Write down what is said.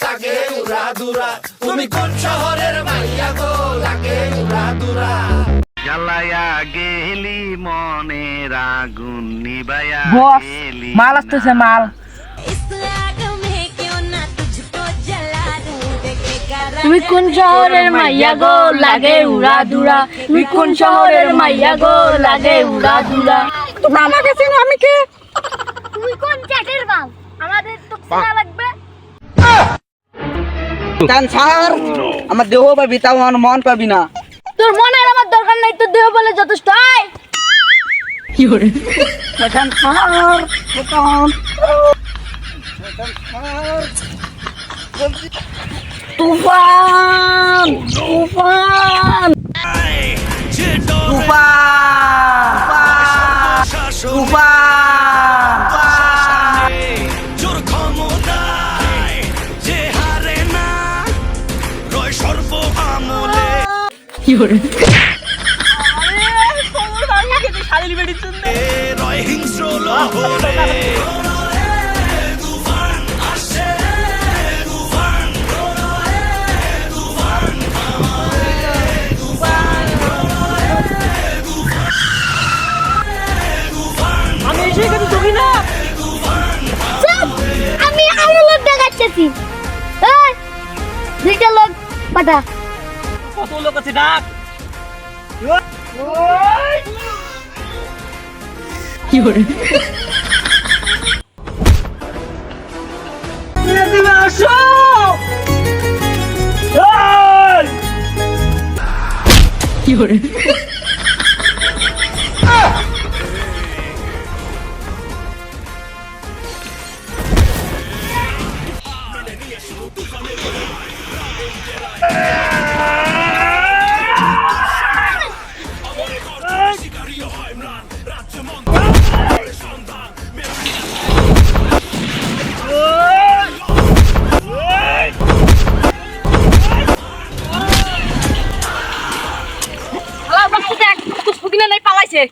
তাকে তুমি কোন শহরের মাইয়া গো? গেলি মনে মাল আসতেছে মাল। তুমি কোন শহরের মাইয়া গো? লাগে উড়া দুরা। তুমি কোন শহরের মাইয়া গো? লাগে উড়া দুরা। তোমরা আমি কে? তুমি কোন লাগবে? আমার দেহ পাবি তাও আমার মন পাবি না। তোর মনের আমার দরকার নাই তোর দেহ বলে যথেষ্ট। আয়! তুফান! তুফান তুফান! আমি এসে এখানে না! আমি আরও লোক দেখাচ্ছি। দুইটা লোক পাঠা। কত লোক আছে ডাক। কি করে? আসো এই! শালা পুষ্পদিনে নাই পালাইছে।